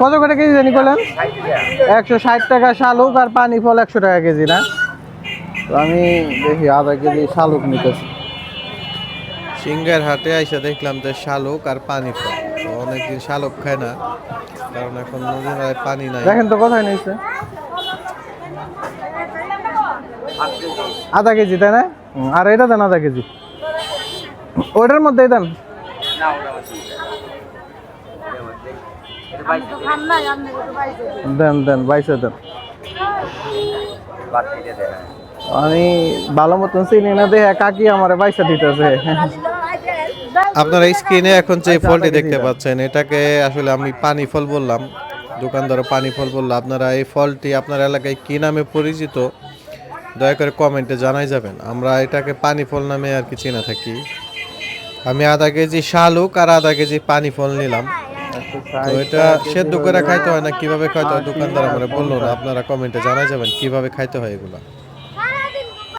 কত করে কেজি জানি বলেন একশো ষাট টাকা শালুক আর পানি ফল একশো টাকা কেজি না? তো আমি দেখি আধা কেজি শালুক নিতেছি। সিঙ্গার হাটে আইসা দেখলাম যে শালুক আর পানি ফল। তো অনেকদিন শালুক খায় না কারণ এখন নদীর পানি নাই। দেখেন তো কোথায় নিয়েছে? আধা কেজি তাই না? আর এটা দেন আধা কেজি। ওইটার মধ্যেই দেন? দেন দেন বাইশে দেন। আমি ভালো মতন চিনি না দেখে কাকি আমার বাইশে দিতেছে। আপনারা স্ক্রিনে এখন যে ফলটি দেখতে পাচ্ছেন এটাকে আসলে আমি পানি ফল বললাম দোকানদারও পানি ফল বলল। আপনারা এই ফলটি আপনার এলাকায় কি নামে পরিচিত দয়া করে কমেন্টে জানাই যাবেন। আমরা এটাকে পানি ফল নামে আর কি চেনা থাকি। আমি আধা কেজি শালুক আর আধা কেজি পানি ফল নিলাম। তো এটা সেদ্ধ করে খাইতে হয় না, কীভাবে খাইতে হয়? দোকানদার আমরা বলল না, আপনারা কমেন্টে জানাই যাবেন, কীভাবে খাইতে হয় এগুলা?